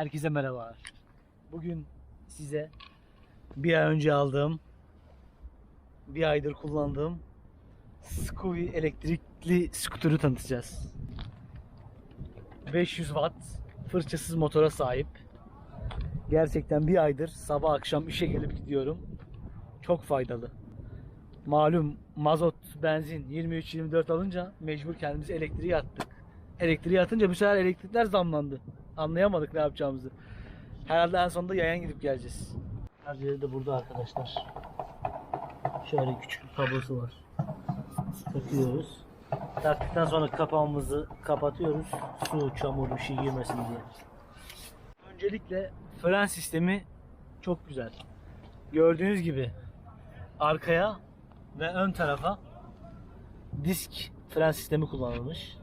Herkese merhaba. Bugün size bir ay önce aldığım, bir aydır kullandığım Scooby elektrikli skuturu tanıtacağız. 500 watt fırçasız motora sahip. Gerçekten bir aydır sabah akşam işe gelip gidiyorum. Çok faydalı. Malum mazot, benzin 23-24 alınca mecbur kendimizi elektriğe attık. Elektriğe atınca bu sefer elektrikler zamlandı. Anlayamadık ne yapacağımızı. Herhalde en sonunda yayan gidip geleceğiz. Şarjları da burada arkadaşlar. Şöyle küçük bir kablosu var. Takıyoruz. Taktıktan sonra kapağımızı kapatıyoruz. Su, çamur bir şey girmesin diye. Öncelikle fren sistemi çok güzel. Gördüğünüz gibi arkaya ve ön tarafa disk fren sistemi kullanılmış.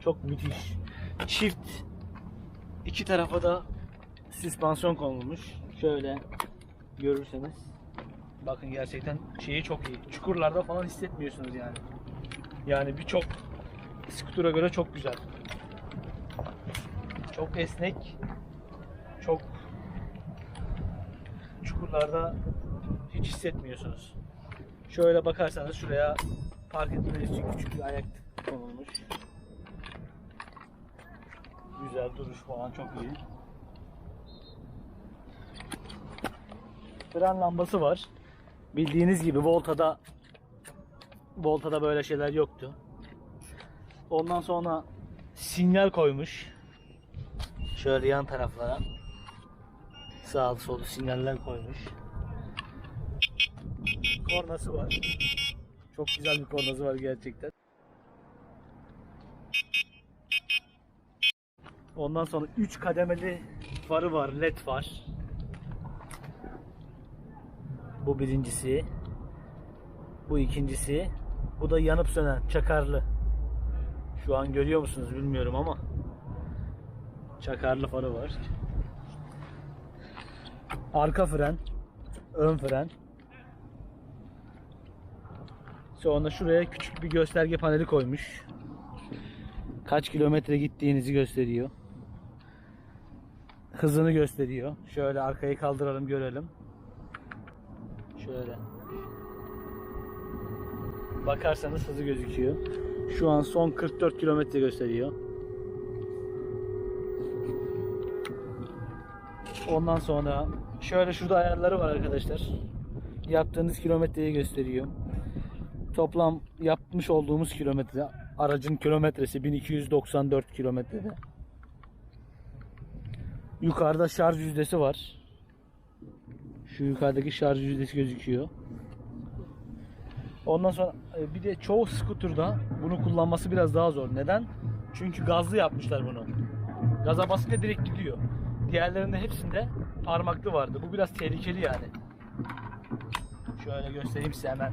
Çok müthiş. Çift iki tarafa da süspansiyon konulmuş. Şöyle görürseniz bakın gerçekten şeyi çok iyi. Çukurlarda falan hissetmiyorsunuz yani. Yani birçok skutura göre çok güzel. Çok esnek. Çok çukurlarda hiç hissetmiyorsunuz. Şöyle bakarsanız şuraya park etmeniz için küçük bir ayak konulmuş. Güzel duruş falan çok iyi. Fren lambası var. Bildiğiniz gibi Volta'da Volta'da böyle şeyler yoktu. Ondan sonra sinyal koymuş. Şöyle yan taraflara. Sağlı solu sinyaller koymuş. Kornası var. Çok güzel bir kornası var gerçekten. Ondan sonra 3 kademeli farı var, led var. Bu birincisi. Bu ikincisi. Bu da yanıp sönen, çakarlı. Şu an görüyor musunuz bilmiyorum ama. Çakarlı farı var. Arka fren, ön fren. Sonra şuraya küçük bir gösterge paneli koymuş. Kaç kilometre gittiğinizi gösteriyor. Hızını gösteriyor. Şöyle arkayı kaldıralım görelim. Şöyle. Bakarsanız hızı gözüküyor. Şu an son 44 kilometre gösteriyor. Ondan sonra şöyle şurada ayarları var arkadaşlar. Yaptığınız kilometreyi gösteriyor. Toplam yapmış olduğumuz kilometre aracın kilometresi 1294 kilometrede. Yukarıda şarj yüzdesi var. Şu yukarıdaki şarj yüzdesi gözüküyor. Ondan sonra e, bir de çoğu scooter'da bunu kullanması biraz daha zor. Neden? Çünkü gazlı yapmışlar bunu. Gaza basınca direkt gidiyor. Diğerlerinde hepsinde parmaklı vardı. Bu biraz tehlikeli yani. Şöyle göstereyim size hemen.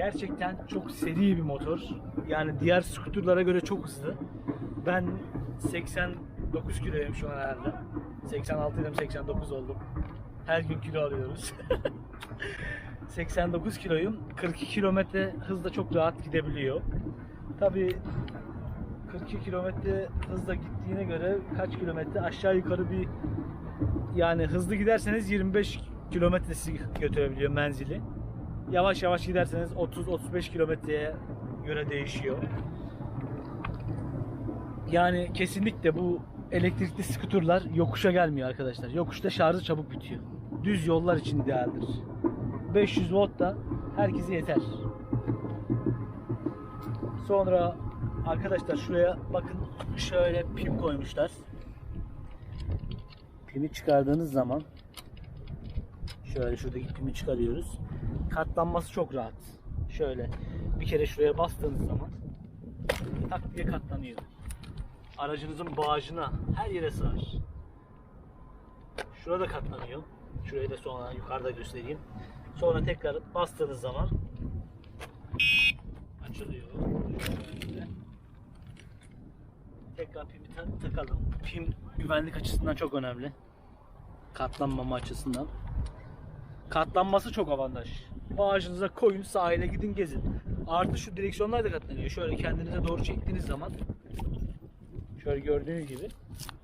Gerçekten çok seri bir motor. Yani diğer skuterlara göre çok hızlı. Ben 89 kiloyum şu an herhalde. 86 idim 89 oldum. Her gün kilo alıyoruz. 89 kiloyum. 42 kilometre hızla çok rahat gidebiliyor. Tabi 42 kilometre hızla gittiğine göre kaç kilometre aşağı yukarı bir yani hızlı giderseniz 25 kilometresi götürebiliyor menzili. Yavaş yavaş giderseniz 30-35 kilometreye göre değişiyor. Yani kesinlikle bu elektrikli skuterlar yokuşa gelmiyor arkadaşlar. Yokuşta şarjı çabuk bitiyor. Düz yollar için idealdir. 500 volt da herkese yeter. Sonra arkadaşlar şuraya bakın şöyle pim koymuşlar. Pimi çıkardığınız zaman şöyle şuradaki pimi çıkarıyoruz. Katlanması çok rahat. Şöyle bir kere şuraya bastığınız zaman tak diye katlanıyor. Aracınızın bağcına her yere sığar. Şurada katlanıyor. Şurayı da sonra yukarıda göstereyim. Sonra tekrar bastığınız zaman açılıyor. Şöyle. Tekrar pimi ta- takalım. Pim güvenlik açısından çok önemli. Katlanmama açısından. Katlanması çok avantaj. Bağcınıza koyun sahile gidin gezin. Artı şu direksiyonlar da katlanıyor. Şöyle kendinize doğru çektiğiniz zaman şöyle gördüğünüz gibi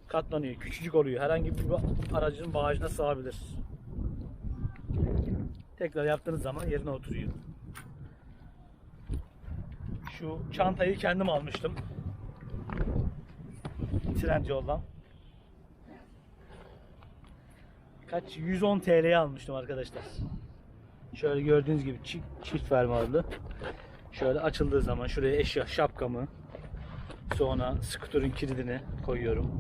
katlanıyor. Küçücük oluyor. Herhangi bir aracın bagajına sığabilir. Tekrar yaptığınız zaman yerine oturuyor. Şu çantayı kendim almıştım. Trendyol'dan. Kaç? 110 TL'ye almıştım arkadaşlar. Şöyle gördüğünüz gibi çift, fermuarlı. Şöyle açıldığı zaman şuraya eşya şapkamı sonra skuterın kilidini koyuyorum.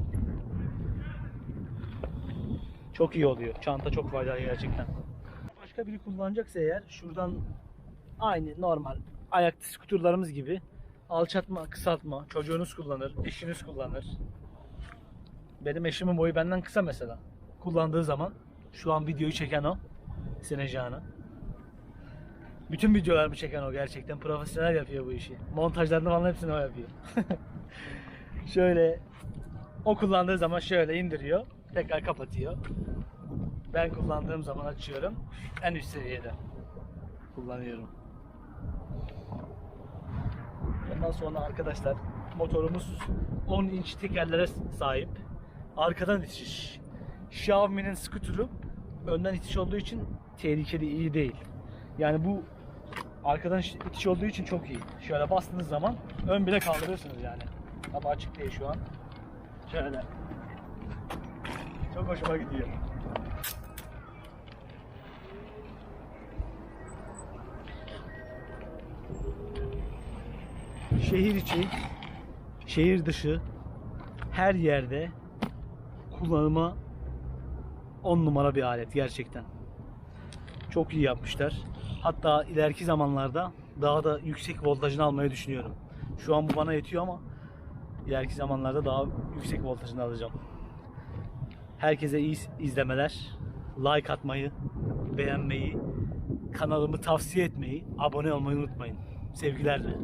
Çok iyi oluyor. Çanta çok faydalı gerçekten. Başka biri kullanacaksa eğer şuradan aynı normal ayaklı skuterlarımız gibi alçatma, kısaltma çocuğunuz kullanır, eşiniz kullanır. Benim eşimin boyu benden kısa mesela. Kullandığı zaman şu an videoyu çeken o. Sinecan'ı. Bütün videolarımı çeken o gerçekten. Profesyonel yapıyor bu işi. Montajlarını falan hepsini o yapıyor. şöyle o kullandığı zaman şöyle indiriyor. Tekrar kapatıyor. Ben kullandığım zaman açıyorum. En üst seviyede kullanıyorum. Ondan sonra arkadaşlar motorumuz 10 inç tekerlere sahip. Arkadan itiş. Xiaomi'nin scooter'ı önden itiş olduğu için tehlikeli iyi değil. Yani bu arkadan itiş olduğu için çok iyi. Şöyle bastığınız zaman ön bile kaldırıyorsunuz yani. Ama açık değil şu an. Şöyle. Çok hoşuma gidiyor. Şehir içi, şehir dışı her yerde kullanıma 10 numara bir alet gerçekten. Çok iyi yapmışlar. Hatta ileriki zamanlarda daha da yüksek voltajını almayı düşünüyorum. Şu an bu bana yetiyor ama ileriki zamanlarda daha yüksek voltajını alacağım. Herkese iyi izlemeler. Like atmayı, beğenmeyi, kanalımı tavsiye etmeyi, abone olmayı unutmayın. Sevgilerle.